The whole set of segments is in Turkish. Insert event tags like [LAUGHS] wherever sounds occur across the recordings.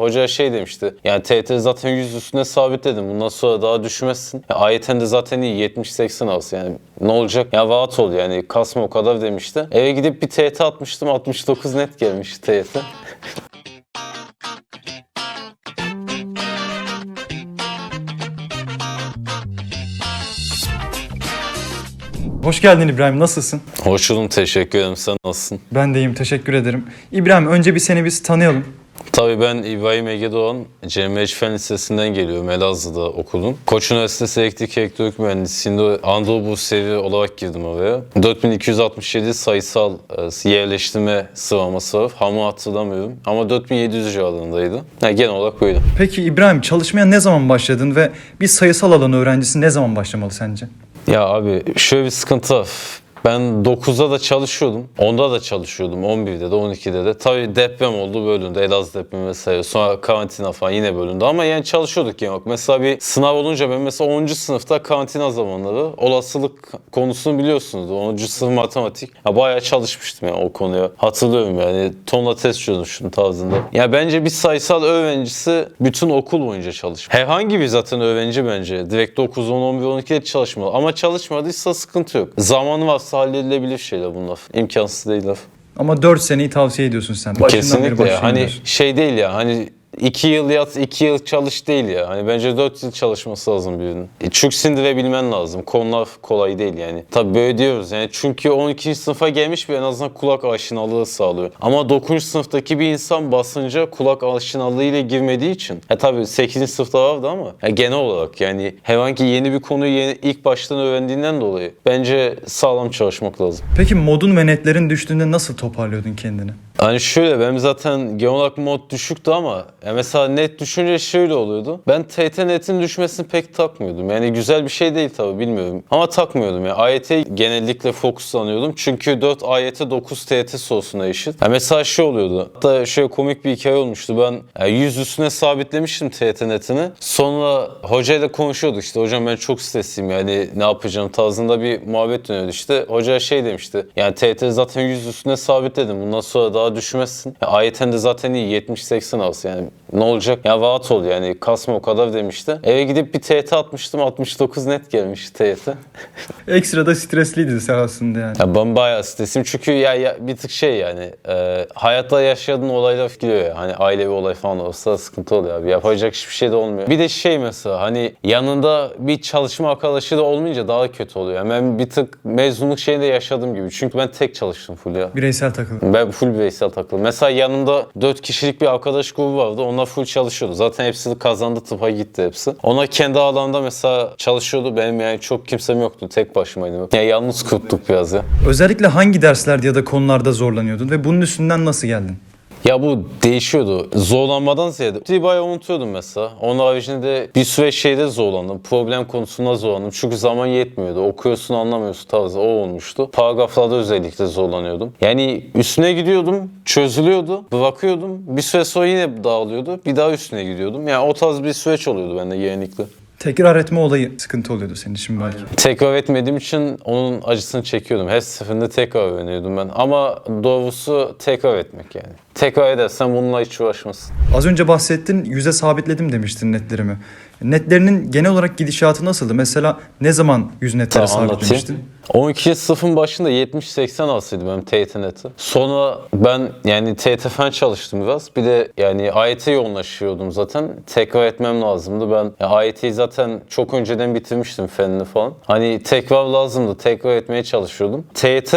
Hoca şey demişti. Yani TET zaten 100 üstüne sabitledim. Bundan sonra daha düşmezsin. Ya, AYT'nin de zaten iyi 70-80 az yani. Ne olacak? Ya rahat ol yani kasma o kadar demişti. Eve gidip bir TET atmıştım. 69 net gelmiş TET. Hoş geldin İbrahim, nasılsın? Hoş buldum. Teşekkür ederim. Sen nasılsın? Ben de iyiyim, teşekkür ederim. İbrahim önce bir seni biz tanıyalım. Tabii ben İbrahim Ege Doğan, Cemil Fen Lisesi'nden geliyorum. Elazığ'da okudum. Koç Üniversitesi Elektrik Elektronik Mühendisliğinde Anadolu Bursevi olarak girdim oraya. 4267 sayısal e, yerleştirme sıralaması var. Hamı hatırlamıyorum. Ama 4700 civarındaydı. Yani genel olarak böyle. Peki İbrahim çalışmaya ne zaman başladın ve bir sayısal alanı öğrencisi ne zaman başlamalı sence? Ya abi şöyle bir sıkıntı var. Ben 9'da da çalışıyordum. 10'da da çalışıyordum. 11'de de 12'de de. Tabii deprem oldu bölündü. Elazığ depremi vesaire. Sonra karantina falan yine bölündü. Ama yani çalışıyorduk yani. Mesela bir sınav olunca ben mesela 10. sınıfta karantina zamanları olasılık konusunu biliyorsunuz. 10. sınıf matematik. Ya bayağı çalışmıştım yani o konuya. Hatırlıyorum yani. Tonla test çözmüştüm tarzında. Ya bence bir sayısal öğrencisi bütün okul boyunca çalışmalı. Herhangi bir zaten öğrenci bence. Direkt 9, 10, 11, 12'de çalışmalı. Ama çalışmadıysa sıkıntı yok. Zamanı varsa halledilebilir şeyler bunlar. İmkansız değil laf. Ama 4 seneyi tavsiye ediyorsun sen. Başından beri Kesinlikle ya. Hani diyorsun. şey değil ya. Hani iki yıl yat, iki yıl çalış değil ya. Hani bence dört yıl çalışması lazım birinin. E, Çünkü sindirebilmen lazım. Konular kolay değil yani. Tabii böyle diyoruz yani. Çünkü 12. sınıfa gelmiş bir en azından kulak aşinalığı sağlıyor. Ama 9. sınıftaki bir insan basınca kulak aşinalığı ile girmediği için. E tabii 8. sınıfta vardı ama ya genel olarak yani herhangi yeni bir konuyu yeni, ilk baştan öğrendiğinden dolayı bence sağlam çalışmak lazım. Peki modun ve netlerin düştüğünde nasıl toparlıyordun kendini? Hani şöyle benim zaten genel olarak mod düşüktü ama ya mesela net düşünce şöyle oluyordu. Ben TT netin düşmesini pek takmıyordum. Yani güzel bir şey değil tabii bilmiyorum. Ama takmıyordum ya. AYT'ye genellikle fokuslanıyordum. Çünkü 4 AYT 9 TT sorusuna eşit. Ya mesela şey oluyordu. Hatta şöyle komik bir hikaye olmuştu. Ben ya 100 üstüne sabitlemiştim TT netini. Sonra hocayla konuşuyorduk işte. Hocam ben çok stresliyim yani ne yapacağım tarzında bir muhabbet dönüyordu işte. Hoca şey demişti. Yani TT zaten 100 üstüne sabitledim. Bundan sonra daha düşmezsin. Ya AYT'nin de zaten iyi 70-80 az yani. Ne olacak? Ya rahat ol yani kasma o kadar demişti. Eve gidip bir TT atmıştım 69 net gelmiş TT. [LAUGHS] Ekstra da stresliydin sen aslında yani. Ya ben bayağı stresim çünkü ya, ya bir tık şey yani e, hayatta yaşadığın olaylar etkiliyor ya. Hani ailevi olay falan olsa sıkıntı oluyor abi. Yapacak hiçbir şey de olmuyor. Bir de şey mesela hani yanında bir çalışma arkadaşı da olmayınca daha kötü oluyor. Yani ben bir tık mezunluk şeyinde yaşadığım gibi. Çünkü ben tek çalıştım full ya. Bireysel takıldın. Ben full bireysel takıldım. Mesela yanımda 4 kişilik bir arkadaş grubu vardı. Onlar full çalışıyordu. Zaten hepsi kazandı tıpa gitti hepsi. Onlar kendi alanında mesela çalışıyordu. Benim yani çok kimsem yoktu. Tek başımaydım. Ya yalnız kurttuk biraz ya. Özellikle hangi derslerde ya da konularda zorlanıyordun ve bunun üstünden nasıl geldin? Ya bu değişiyordu. Zorlanmadan ziyade. Bir bayağı unutuyordum mesela. Onun haricinde bir süre şeyde zorlandım. Problem konusunda zorlandım. Çünkü zaman yetmiyordu. Okuyorsun anlamıyorsun tarzı. O olmuştu. Paragraflarda özellikle zorlanıyordum. Yani üstüne gidiyordum. Çözülüyordu. Bırakıyordum. Bir süre sonra yine dağılıyordu. Bir daha üstüne gidiyordum. Yani o tarz bir süreç oluyordu bende yeğenlikle. Tekrar etme olayı sıkıntı oluyordu senin için belki. Tekrar etmediğim için onun acısını çekiyordum. Her seferinde tekrar öğreniyordum ben. Ama doğrusu tekrar etmek yani. Tekrar edersen bununla hiç uğraşmasın. Az önce bahsettin, yüze sabitledim demiştin netlerimi. Netlerinin genel olarak gidişatı nasıldı? Mesela ne zaman yüz netleri Tamam, sabitlemiştin? 12 sınıfın başında 70-80 alsaydı benim TYT neti. Sonra ben yani TYT fen çalıştım biraz. Bir de yani AYT yoğunlaşıyordum zaten. Tekrar etmem lazımdı. Ben ya AYT'yi zaten çok önceden bitirmiştim fenini falan. Hani tekrar lazımdı. Tekrar etmeye çalışıyordum. TYT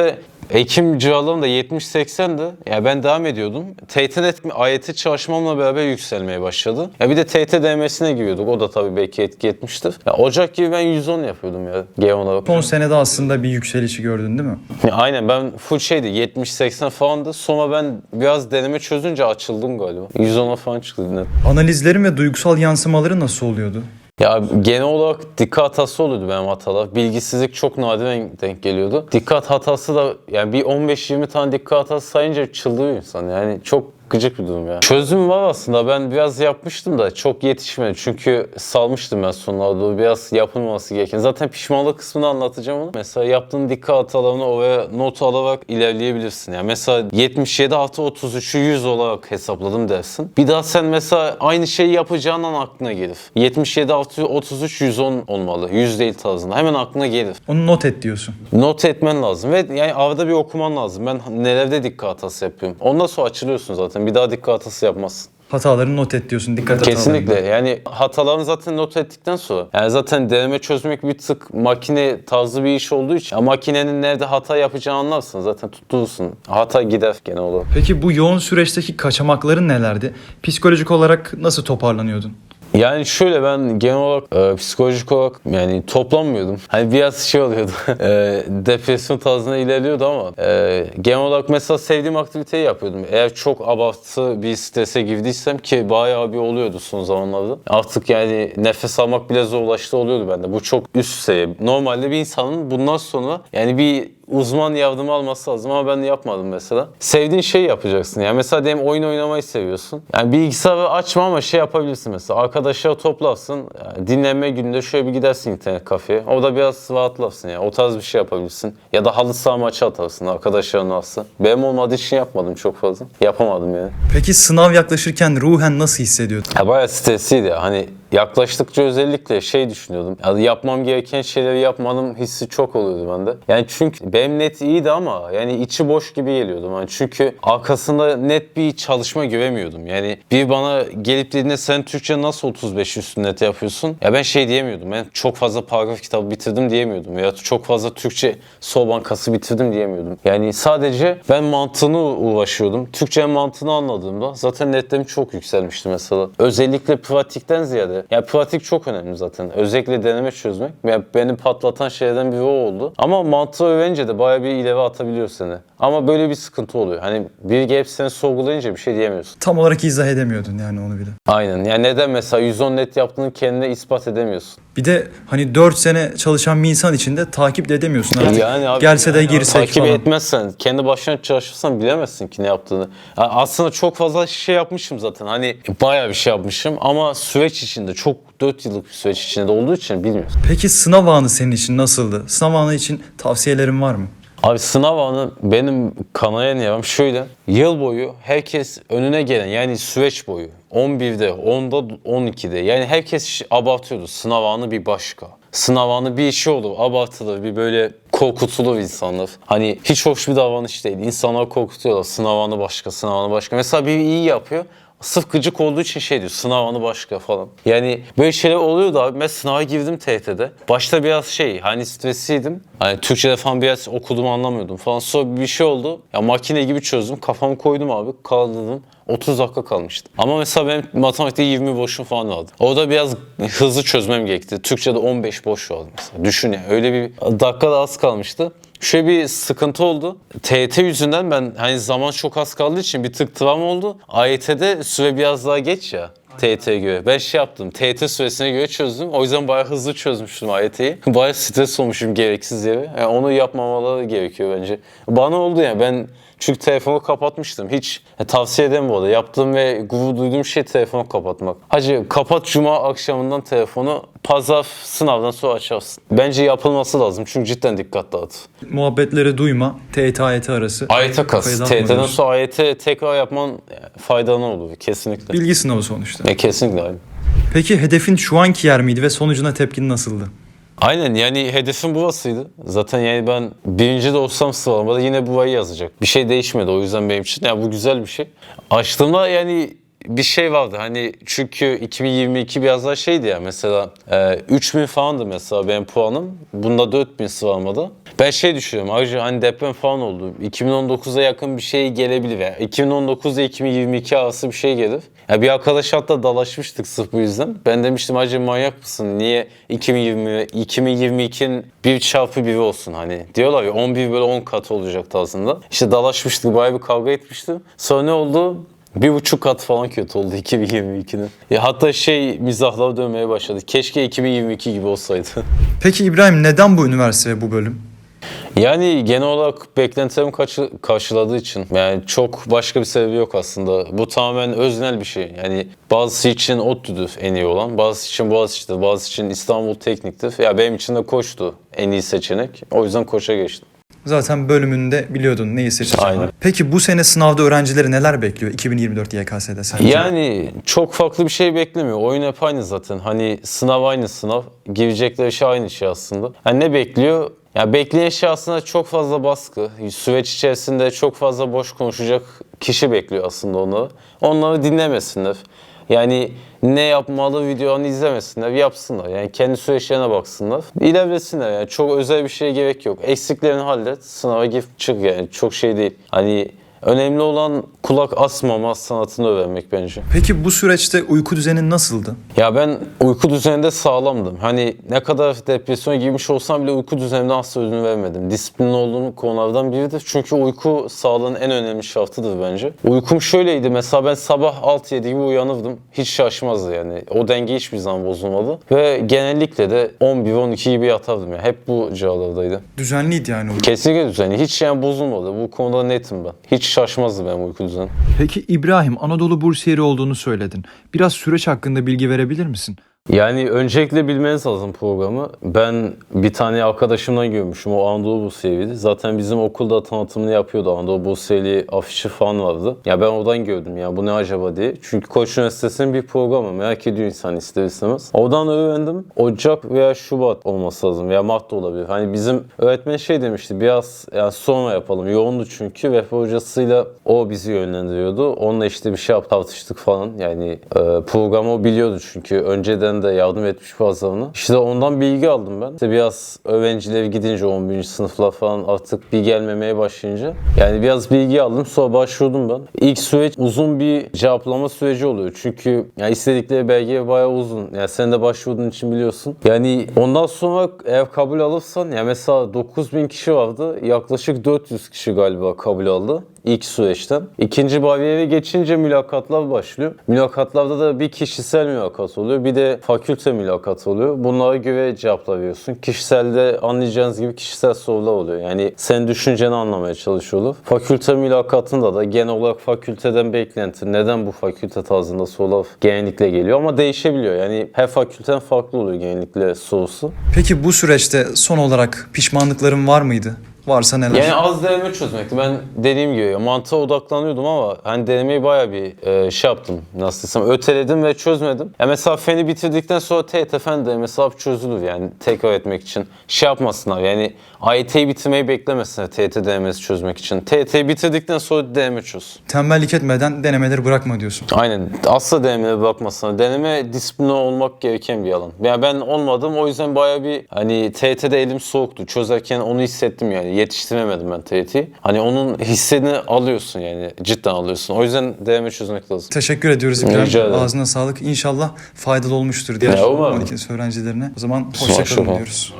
Ekim civarlarında 70-80'di. Ya ben devam ediyordum. TYT net AYT çalışmamla beraber yükselmeye başladı. Ya bir de TYT DMS'ine giriyorduk. O da tabii belki etki etmiştir. Ya Ocak gibi ben 110 yapıyordum ya genel olarak. Son senede aslında bir yükselişi gördün değil mi? Ya Aynen ben full şeydi 70-80 falandı. Sonra ben biraz deneme çözünce açıldım galiba. 110'a falan çıktı net. Analizlerin ve duygusal yansımaları nasıl oluyordu? Ya genel olarak dikkat hatası oluyordu benim hatalar. Bilgisizlik çok nadiren denk geliyordu. Dikkat hatası da yani bir 15-20 tane dikkat hatası sayınca çıldırıyor insan. Yani çok gıcık bir durum ya. Çözüm var aslında. Ben biraz yapmıştım da çok yetişmedi. Çünkü salmıştım ben sonlarda. Biraz yapılması gereken. Zaten pişmanlık kısmını anlatacağım onu. Mesela yaptığın dikkat hatalarını oraya not alarak ilerleyebilirsin. Yani mesela 77 artı 33'ü 100 olarak hesapladım dersin. Bir daha sen mesela aynı şeyi yapacağın an aklına gelir. 77 artı 33 110 olmalı. 100 değil tarzında. Hemen aklına gelir. Onu not et diyorsun. Not etmen lazım ve yani arada bir okuman lazım. Ben nelerde dikkat hatası yapıyorum. Ondan sonra açılıyorsun zaten. Bir daha dikkat hatası yapmazsın. Hatalarını not et diyorsun. Dikkat hatalarını. Kesinlikle. Yani hatalarını zaten not ettikten sonra. Yani zaten deneme çözmek bir tık makine tarzı bir iş olduğu için. ya makinenin nerede hata yapacağını anlarsın. Zaten tutturursun. Hata gider genel olarak. Peki bu yoğun süreçteki kaçamakların nelerdi? Psikolojik olarak nasıl toparlanıyordun? Yani şöyle ben genel olarak e, psikolojik olarak yani toplanmıyordum. Hani biraz şey oluyordu. [LAUGHS] e, depresyon tarzına ilerliyordu ama e, genel olarak mesela sevdiğim aktiviteyi yapıyordum. Eğer çok abartı bir strese girdiysem ki bayağı bir oluyordu son zamanlarda. Artık yani nefes almak bile zorlaştı oluyordu bende. Bu çok üst seviye. Normalde bir insanın bundan sonra yani bir uzman yardımı alması lazım ama ben de yapmadım mesela. Sevdiğin şeyi yapacaksın. Yani mesela diyelim oyun oynamayı seviyorsun. Yani bilgisayarı açma ama şey yapabilirsin mesela. Arkadaşlar toplarsın. Yani dinlenme gününde şöyle bir gidersin internet kafeye. Orada biraz rahatlarsın yani. O tarz bir şey yapabilirsin. Ya da halı saha maçı atarsın arkadaşların varsa. Benim olmadığı için yapmadım çok fazla. Yapamadım yani. Peki sınav yaklaşırken ruhen nasıl hissediyordun? Ya bayağı stresliydi ya. Hani yaklaştıkça özellikle şey düşünüyordum. Yani yapmam gereken şeyleri yapmanın hissi çok oluyordu bende. Yani çünkü benim net iyiydi ama yani içi boş gibi geliyordum. Yani çünkü arkasında net bir çalışma göremiyordum. Yani bir bana gelip dediğinde sen Türkçe nasıl 35 üstü net yapıyorsun? Ya ben şey diyemiyordum. Ben çok fazla paragraf kitabı bitirdim diyemiyordum. Ya çok fazla Türkçe sol bankası bitirdim diyemiyordum. Yani sadece ben mantığını uğraşıyordum. Türkçe mantığını anladığımda zaten netlerim çok yükselmişti mesela. Özellikle pratikten ziyade. Ya pratik çok önemli zaten. Özellikle deneme çözmek. Yani beni patlatan şeylerden biri o oldu. Ama mantığı öğrenince de bayağı bir ileri atabiliyor seni. Ama böyle bir sıkıntı oluyor. Hani bir hep seni sorgulayınca bir şey diyemiyorsun. Tam olarak izah edemiyordun yani onu bile. Aynen. Yani neden mesela 110 net yaptığını kendine ispat edemiyorsun? Bir de hani 4 sene çalışan bir insan için de takip de edemiyorsun artık. Yani abi, Gelse de yani girsek takip falan. etmezsen, kendi başına çalışırsan bilemezsin ki ne yaptığını. Yani aslında çok fazla şey yapmışım zaten. Hani bayağı bir şey yapmışım ama süreç içinde çok 4 yıllık bir süreç içinde olduğu için bilmiyorsun. Peki sınav anı senin için nasıldı? Sınav anı için tavsiyelerin var mı? Abi sınav anı benim kanayan yaram şöyle. Yıl boyu herkes önüne gelen yani süreç boyu 11'de, 10'da, 12'de yani herkes abartıyordu. Sınav anı bir başka. Sınav anı bir şey olur, abartılır, bir böyle korkutulur insanlar. Hani hiç hoş bir davranış değil. İnsanlar korkutuyorlar. Sınav anı başka, sınav anı başka. Mesela biri iyi yapıyor. Sırf gıcık olduğu için şey diyor sınav anı başka falan. Yani böyle şeyler oluyordu abi. Ben sınava girdim TYT'de. Başta biraz şey hani stresliydim. Hani Türkçe'de falan biraz okuduğumu anlamıyordum falan. Sonra bir şey oldu. Ya makine gibi çözdüm. Kafamı koydum abi. Kaldırdım. 30 dakika kalmıştı. Ama mesela benim matematikte 20 boşum falan vardı. Orada biraz hızlı çözmem gerekti. Türkçe'de 15 boş vardı mesela. Düşün ya öyle bir dakika da az kalmıştı. Şöyle bir sıkıntı oldu. TYT yüzünden ben hani zaman çok az kaldığı için bir tık travma oldu. AYT'de süre biraz daha geç ya. TYT'ye göre. Ben şey yaptım. TYT süresine göre çözdüm. O yüzden bayağı hızlı çözmüştüm AYT'yi. [LAUGHS] bayağı stres olmuşum gereksiz yere. Yani onu yapmamaları gerekiyor bence. Bana oldu yani ben çünkü telefonu kapatmıştım. Hiç e, tavsiye ederim bu arada. Yaptığım ve gurur duyduğum şey telefonu kapatmak. Hacı kapat cuma akşamından telefonu. Pazar sınavdan sonra açarsın. Bence yapılması lazım çünkü cidden dikkat dağıt. Muhabbetleri duyma. TYT AYT arası. AYT kas. TYT'den sonra AYT tekrar yapman e, faydalı olur kesinlikle. Bilgi sınavı sonuçta. E, kesinlikle abi. Peki hedefin şu anki yer miydi ve sonucuna tepkin nasıldı? Aynen yani hedefim burasıydı. Zaten yani ben birinci de olsam sıralamada yine burayı yazacak. Bir şey değişmedi o yüzden benim için. Ya bu güzel bir şey. Açtığımda yani bir şey vardı hani çünkü 2022 biraz daha şeydi ya mesela e, 3000 falandı mesela benim puanım. Bunda 4000 sıralamada. Ben şey düşünüyorum ayrıca hani deprem falan oldu. 2019'a yakın bir şey gelebilir. Yani 2019 ile 2022 arası bir şey gelir. Ya bir arkadaş hatta dalaşmıştık sırf bu yüzden. Ben demiştim acaba manyak mısın? Niye 2020 2022'nin 1 çarpı 1 olsun hani. Diyorlar ya 11 böyle 10 kat olacaktı aslında. İşte dalaşmıştık bayağı bir kavga etmiştim. Sonra ne oldu? Bir buçuk kat falan kötü oldu [LAUGHS] 2022'nin. Ya hatta şey mizahlar dönmeye başladı. Keşke 2022 gibi olsaydı. [LAUGHS] Peki İbrahim neden bu üniversite ve bu bölüm? Yani genel olarak beklentilerimi karşı- karşıladığı için yani çok başka bir sebebi yok aslında. Bu tamamen öznel bir şey. Yani bazısı için ODTÜ'dür en iyi olan, bazısı için Boğaziçi'dir, bazısı için İstanbul Teknik'tir. Ya benim için de Koç'tu en iyi seçenek. O yüzden Koç'a geçtim. Zaten bölümünde biliyordun neyi seçeceğini. Aynen. Peki bu sene sınavda öğrencileri neler bekliyor 2024 YKS'de sence? Yani çok farklı bir şey beklemiyor. Oyun hep aynı zaten. Hani sınav aynı sınav. Girecekleri şey aynı şey aslında. Yani ne bekliyor? Ya bekleyen şey aslında çok fazla baskı. Süreç içerisinde çok fazla boş konuşacak kişi bekliyor aslında onları. Onları dinlemesinler. Yani ne yapmalı videolarını izlemesinler, yapsınlar. Yani kendi süreçlerine baksınlar. İlerlesinler yani. Çok özel bir şeye gerek yok. Eksiklerini hallet, sınava gir çık yani. Çok şey değil. Hani önemli olan kulak asmama sanatını öğrenmek bence. Peki bu süreçte uyku düzenin nasıldı? Ya ben uyku düzeninde sağlamdım. Hani ne kadar depresyona girmiş olsam bile uyku düzenimden asla ödün vermedim. Disiplinli olduğum konulardan biridir. Çünkü uyku sağlığın en önemli şartıdır bence. Uykum şöyleydi. Mesela ben sabah 6-7 gibi uyanırdım. Hiç şaşmazdı yani. O denge hiçbir zaman bozulmadı. Ve genellikle de 11-12 gibi yatardım. Yani. Hep bu civarlardaydı. Düzenliydi yani uyku. Kesinlikle düzeni. Hiç yani bozulmadı. Bu konuda netim ben. Hiç şaşmazdı benim uyku düzeni. Peki İbrahim Anadolu Bursiyeri olduğunu söyledin. Biraz süreç hakkında bilgi verebilir misin? Yani öncelikle bilmeniz lazım programı. Ben bir tane arkadaşımdan görmüşüm. O Anadolu Bursiyeriydi. Zaten bizim okulda tanıtımını yapıyordu. Anadolu Bursiyeri afişi falan vardı. Ya ben oradan gördüm ya bu ne acaba diye. Çünkü Koç Üniversitesi'nin bir programı. Merak ediyor insan ister istemez. Oradan öğrendim. Ocak veya Şubat olması lazım. Veya Mart da olabilir. Hani bizim öğretmen şey demişti. Biraz yani sonra yapalım. Yoğundu çünkü. Ve hocasıyla o bizi yönlendiriyordu. Onunla işte bir şey yap tartıştık falan. Yani e, programı o biliyordu çünkü. Önceden de yardım etmiş bazılarına. İşte ondan bilgi aldım ben. İşte biraz öğrenciler gidince 11. sınıflar falan artık bir gelmemeye başlayınca. Yani biraz bilgi aldım sonra başvurdum ben. İlk süreç uzun bir cevaplama süreci oluyor. Çünkü ya istedikleri belge bayağı uzun. Yani sen de başvurduğun için biliyorsun. Yani ondan sonra eğer kabul alırsan ya mesela 9000 kişi vardı. Yaklaşık 400 kişi galiba kabul aldı ilk süreçten. İkinci bariyere geçince mülakatlar başlıyor. Mülakatlarda da bir kişisel mülakat oluyor. Bir de fakülte mülakatı oluyor. Bunlara göre cevaplar veriyorsun. Kişiselde anlayacağınız gibi kişisel sorular oluyor. Yani senin düşünceni anlamaya çalışıyorlar. Fakülte mülakatında da genel olarak fakülteden beklenti, neden bu fakülte tarzında sorular genellikle geliyor ama değişebiliyor. Yani her fakülten farklı oluyor genellikle sorusu. Peki bu süreçte son olarak pişmanlıkların var mıydı? Varsa neler? Yani az deneme çözmekti. Ben dediğim gibi mantığa odaklanıyordum ama hani denemeyi bayağı bir e, şey yaptım. Nasıl desem öteledim ve çözmedim. Ya mesela feni bitirdikten sonra TET fen denemesi abi çözülür yani tekrar etmek için. Şey yapmasınlar yani AYT'yi bitirmeyi beklemesinler TET denemesi çözmek için. TET'yi bitirdikten sonra deneme çöz. Tembellik etmeden denemeleri bırakma diyorsun. Aynen. Asla denemeye bakmasına. Deneme disiplini olmak gereken bir alan. Yani ben olmadım o yüzden baya bir hani TYT'de elim soğuktu. Çözerken onu hissettim yani. Yetiştiremedim ben TYT'yi. Hani onun hissini alıyorsun yani. Cidden alıyorsun. O yüzden deneme çözmek lazım. Teşekkür ediyoruz İbrahim. Ağzına sağlık. İnşallah faydalı olmuştur diğer Ya, umarım. 12 öğrencilerine. O zaman Hoşça hoşçakalın kalın. diyoruz.